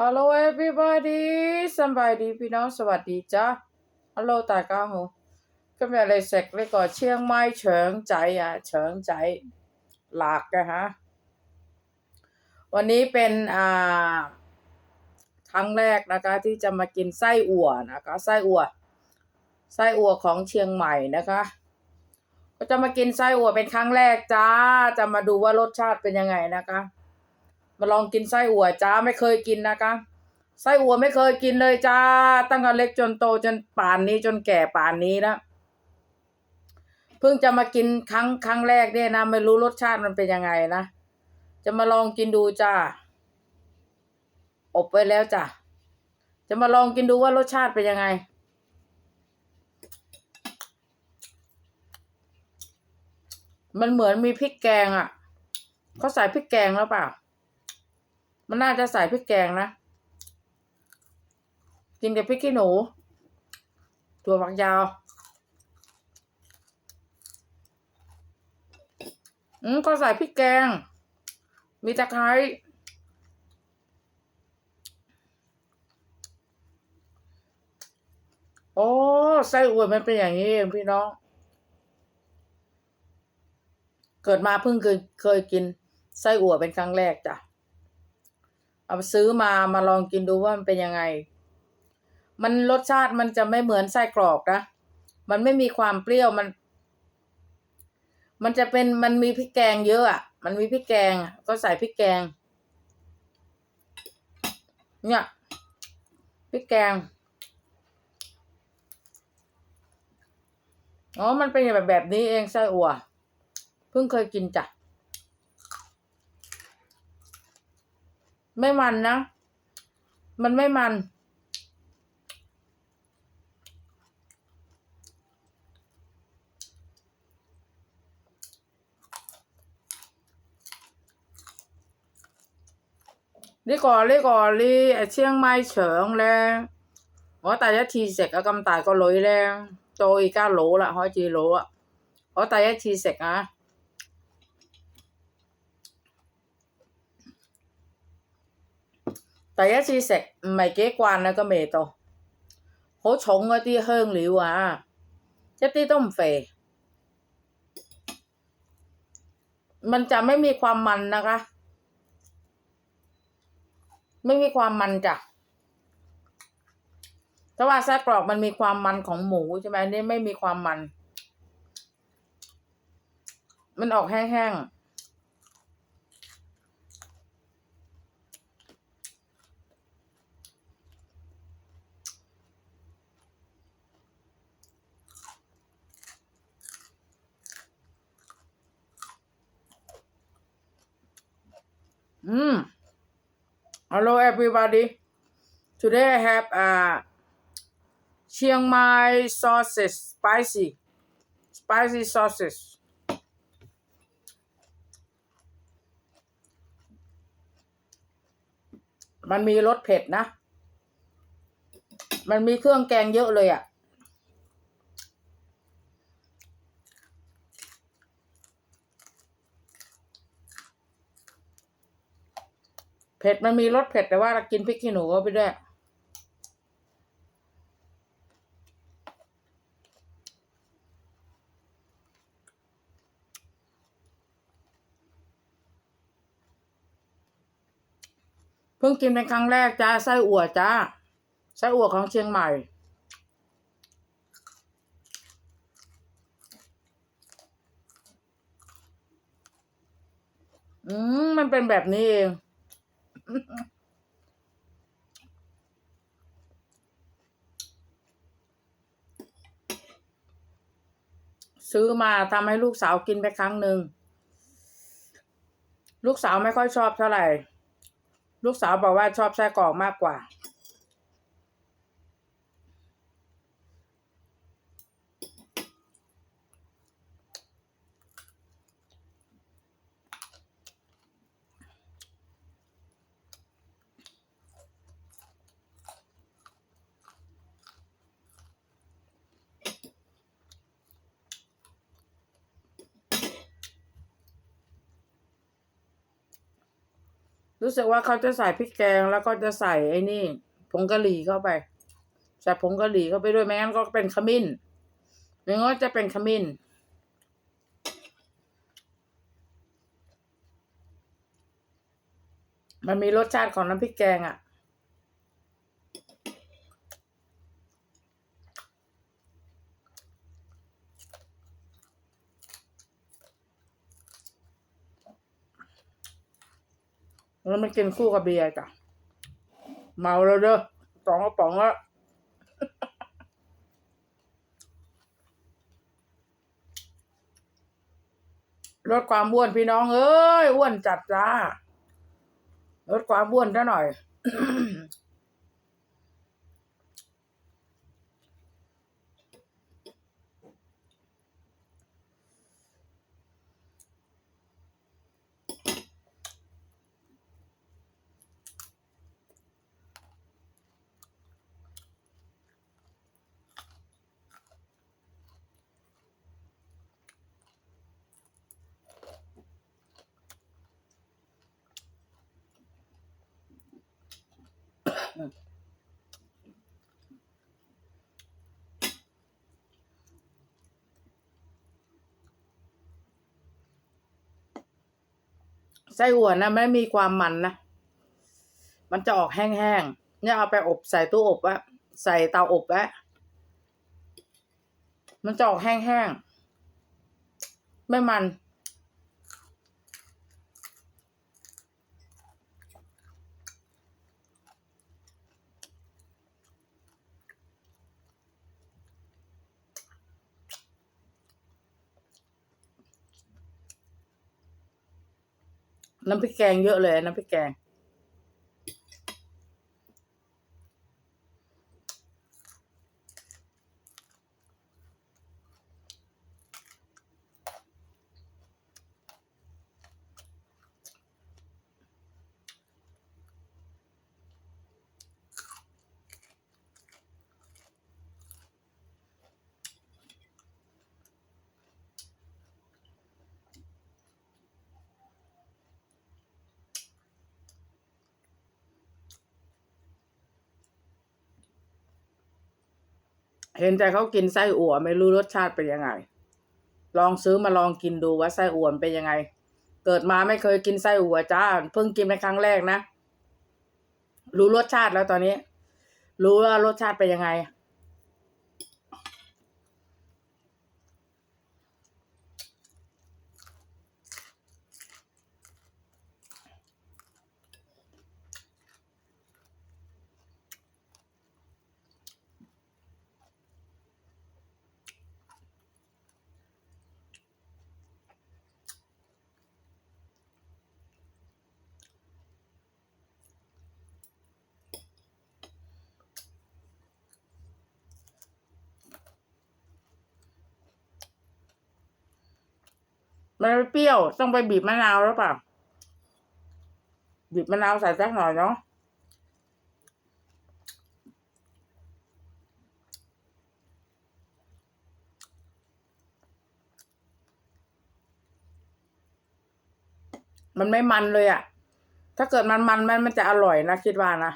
Hello everybody สบายดีพี่น้องสวัสดีจ้า Hello ตาก้าหูก็มีอะไรเสกเลยก่อเชียงใหม่เฉิงใจอะเฉิงใจหลักกันฮะ วันนี้เป็นอ่าครั้งแรกนะคะที่จะมากินไส้อั่วนะคะไส้อั่วไส้อั่วของเชียงใหม่นะคะ ก็จะมากินไส้อั่วเป็นครั้งแรกจ้า จะมาดูว่ารสชาติเป็นยังไงนะคะ มาลองกินไส้อั่วจ้าไม่เคยกินนะคะ ไส้อั่วไม่เคยกินเลยจ้า ตั้งแต่เล็กจนโตจนป่านนี้จนแก่ป่านนี้แล้วเพิ่งจะมากินครั้งครั้งแรกเนี่ยนะไม่รู้รสชาติมันเป็นยังไงนะจะมาลองกินดูจ้าอบไว้แล้วจ้ะจะมาลองกินดูว่ารสชาติเป็นยังไงมันเหมือนมีพริกแกงอะ เขาใส่พริกแกงแล้วเปล่า มันน่าจะใส่พริกแกงนะ กินกับพริกขี้หนูถั่วฝักยาว อืมก็ใส่พริกแกง มีตะไคร้โอ้ไส้อั่วมันเป็นอย่างนี้เองพี่น้อง เกิดมาเพิ่งเคยเคยกินไส้อั่วเป็นครั้งแรกจ้ะ เอาซื้อมามาลองกินดูว่ามันเป็นยังไง มันรสชาติมันจะไม่เหมือนไส้กรอกนะ มันไม่มีความเปรี้ยวมัน มันจะเป็นมันมีพริกแกงเยอะอะ มันมีพริกแกง ก็ใส่พริกแกง เนี่ยพริกแกงอ๋อ มันเป็นแบบแบบนี้เองไส้อั่วเพิ่งเคยกินจ้ะ ไม่มันนะ มันไม่มัน đi cò đi cò đi ở chiang mai trưởng lên có tay giá thì sạch ở cầm tài có lối lên tôi ca lỗ là hỏi chị lỗ ạ có tay giá thì sạch à 第一次食唔系几惯啊个味道，好重嗰啲香料啊，一啲都唔肥 มันจะไม่มีความมันนะคะ ไม่มีความมันจ้ะแต่ว่าไส้กรอกมันมีความมันของหมูใช่ไหมอันนี่ไม่มีความมัน มันออกแห้งๆ อืม Hello everybody today I have uh Chiang Mai sausage spicy spicy sausage มันมีรสเผ็ดนะ มันมีเครื่องแกงเยอะเลยอะ่ะ เผ็ดมันมีรสเผ็ดแต่ว่าเรากินพริกขี้หนูไปด้วย เพิ่งกินเป็นครั้งแรกจ้าไส้อั่วจ้าไส้อั่วของเชียงใหม่อืมมันเป็นแบบนี้เอง ซื้อมาทำให้ลูกสาวกินไปครั้งหนึ่ง ลูกสาวไม่ค่อยชอบเท่าไหร่ ลูกสาวบอกว่าชอบไส้กรอกมากกว่า รู้สึกว่าเขาจะใส่พริกแกงแล้วก็จะใส่ไอ้นี่ผงกะหรี่เข้าไปใส่ผงกะหรี่เข้าไปด้วยไม่งั้นก็เป็นขมิ้นไม่งั้นจะเป็นขมิ้นมันมีรสชาติของน้ำพริกแกงอะ่ะ แล้วมันกินคู่กับเบียร์จ้ะเมาแล้วเด้อสองกระป๋องแล้วลดความอ้วนพี่น้องเอ้ยอ้วนจัดจ้าลดความอ้วนซะหน่อย ไส้อั่วนะไม่มีความมันนะ มันจะออกแห้งๆ เนี่ยเอาไปอบใส่ตู้อบไว้ใส่เตาอบไว้มันจะออกแห้งๆ ไม่มัน น้ำพริกแกงเยอะเลยน้ำพริกแกง เห็นแต่เขากินไส้อั่วไม่รู้รสชาติเป็นยังไง ลองซื้อมาลองกินดูว่าไส้อั่วเป็นยังไง เกิดมาไม่เคยกินไส้อั่วจ้าเพิ่งกินในครั้งแรกนะ รู้รสชาติแล้วตอนนี้ รู้ว่ารสชาติเป็นยังไง มันไม่เปรี้ยวต้องไปบีบมะนาวแล้วเปล่า บีบมะนาวใส่สักหน่อยเนาะมันไม่มันเลยอะ่ะ ถ้าเกิดมันมันมันมันจะอร่อยนะคิดว่านะ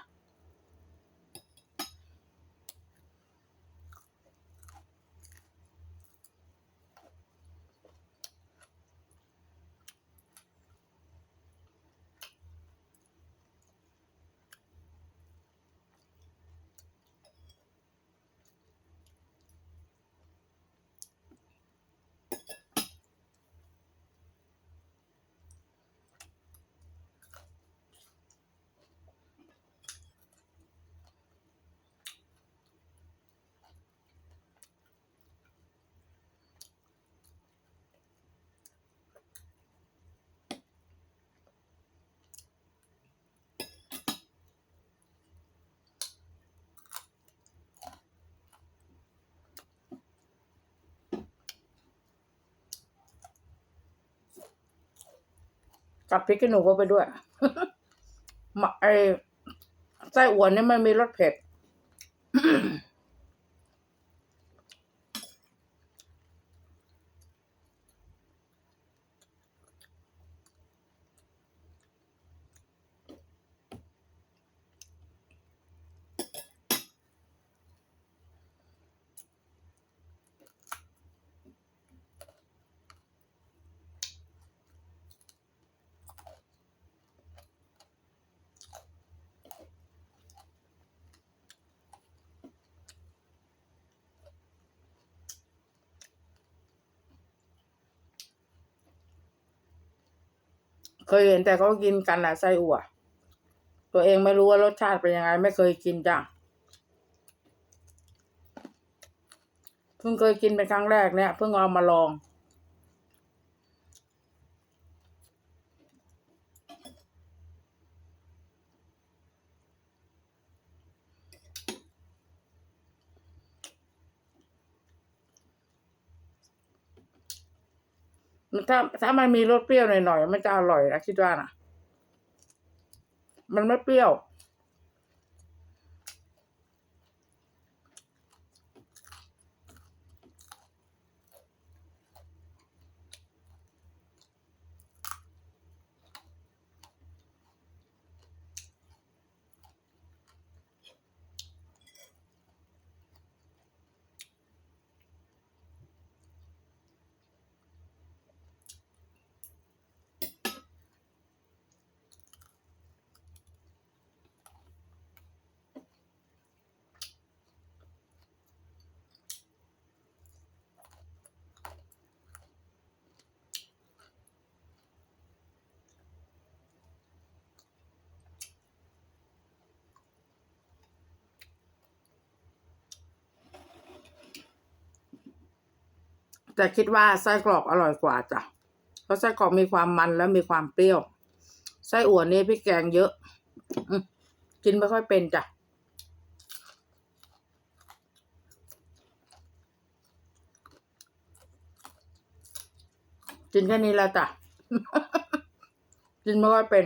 กับพริกขี้หนูก็ไปด้วยไอไส้อั่วนี่มันมีรสเผ็ด เคยเห็นแต่เขากินกันแหละไส้อั่ว ตัวเองไม่รู้ว่ารสชาติเป็นยังไง ไม่เคยกินจ้ะเพิ่งเคยกินเป็นครั้งแรกเนี่ยเพิ่งเอามาลอง ถ้าถ้ามันมีรสเปรี้ยวหน่อยๆมันจะอร่อยนะคิดว่านะมันไม่เปรี้ยว แต่คิดว่าไส้กรอกอร่อยกว่าจ้ะเพราะไส้กรอกมีความมันและมีความเปรี้ยว ไส้อั่วนี่พี่แกงเยอะอืมกินไม่ค่อยเป็นจ้ะกินแค่นี้แล้วจ้ะกินไม่ค่อยเป็น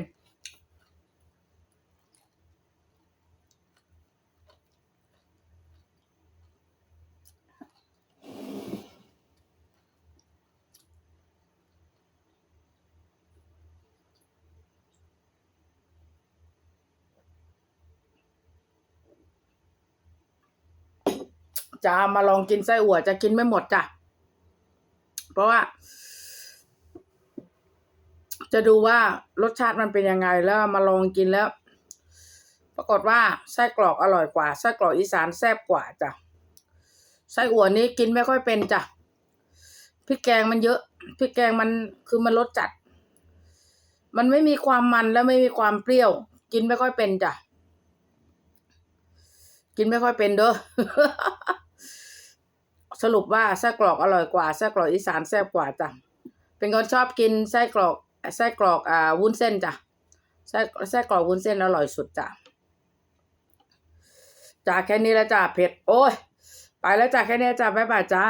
จะมาลองกินไส้อั่วจะกินไม่หมดจ้ะ เพราะว่า จะดูว่ารสชาติมันเป็นยังไงแล้วมาลองกินแล้ว ปรากฏว่าไส้กรอกอร่อยกว่าไส้กรอกอีสานแซ่บกว่าจ้ะไส้อั่วนี้กินไม่ค่อยเป็นจ้ะพริกแกงมันเยอะพริกแกงมันคือมันรสจัด มันไม่มีความมันและไม่มีความเปรี้ยว กินไม่ค่อยเป็นจ้ะ กินไม่ค่อยเป็นเด้อ สรุปว่าไส้กรอกอร่อยกว่าไส้กรอกอีสานแซ่บกว่าจ้ะเป็นคนชอบกินไส้กรอกไส้กรอกอ่าวุ้นเส้นจ้ะไส้ไส้กรอกวุ้นเส้นอร่อยสุดจ้ะจ้าแค่นี้แล้วจ้ะเผ็ดโอ้ยไปแล้วจ้ะแค่นี้จ้ะบ๊ายบายจ้า